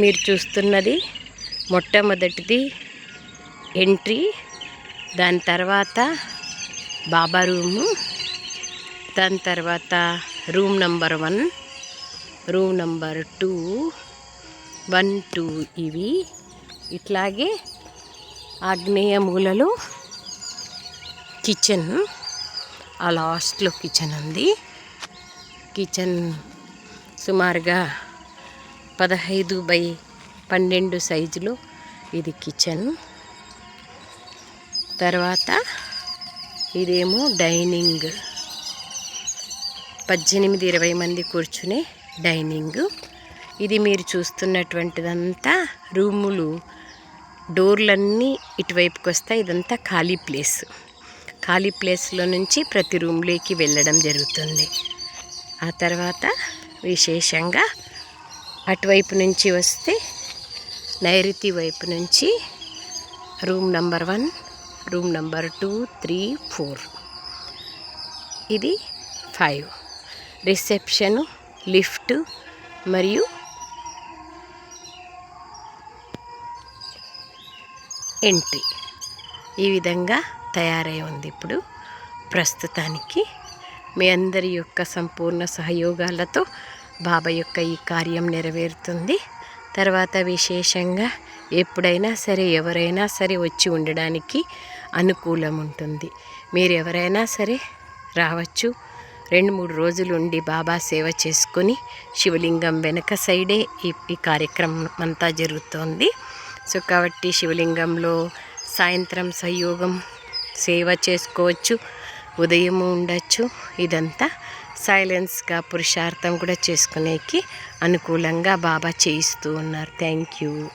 మీరు చూస్తున్నది మొట్టమొదటిది ఎంట్రీ. దాని తర్వాత బాబా రూము. దాని తర్వాత room number one. Room number two. One two ఇవి. ఇట్లాగే ఆగ్నేయ మూలలో కిచెన్. ఆ లాస్ట్లో కిచెన్ ఉంది. కిచెన్ సుమారుగా పదహైదు బై పన్నెండు సైజులో ఇది కిచెన్. తర్వాత ఇదేమో డైనింగ్. పద్దెనిమిది ఇరవై మంది కూర్చునే డైనింగ్. ఇది మీరు చూస్తున్నటువంటిదంతా రూములు డోర్లన్నీ ఇటువైపుకి వస్తాయి ఇదంతా ఖాళీ ప్లేస్. ఖాళీ ప్లేస్లో నుంచి ప్రతి రూమ్లోకి వెళ్ళడం జరుగుతుంది. ఆ తర్వాత విశేషంగా అటువైపు నుంచి వస్తే నైరుతి వైపు నుంచి room number one room number two three four. ఇది ఫైవ్. రిసెప్షను లిఫ్ట్ మరియు ఎంట్రీ. ఈ విధంగా తయారై ఉంది ఇప్పుడు ప్రస్తుతానికి. మీ అందరి యొక్క సంపూర్ణ సహయోగాలతో బాబా యొక్క ఈ కార్యం నెరవేరుతుంది. తర్వాత విశేషంగా ఎప్పుడైనా సరే ఎవరైనా సరే వచ్చి ఉండడానికి అనుకూలం ఉంటుంది. మీరు ఎవరైనా సరే రావచ్చు. రెండు మూడు రోజులు ఉండి బాబా సేవ చేసుకొని శివలింగం వెనక సైడే ఈ ఈ కార్యక్రమం అంతా జరుగుతోంది. సో కాబట్టి శివలింగంలో సాయంత్రం సంయోగం సేవ చేసుకోవచ్చు. ఉదయము ఉండొచ్చు. ఇదంతా సైలెన్స్గా పురుషార్థం కూడా చేసుకునేకి అనుకూలంగా బాబా చేయిస్తూ ఉన్నారు. Thank you.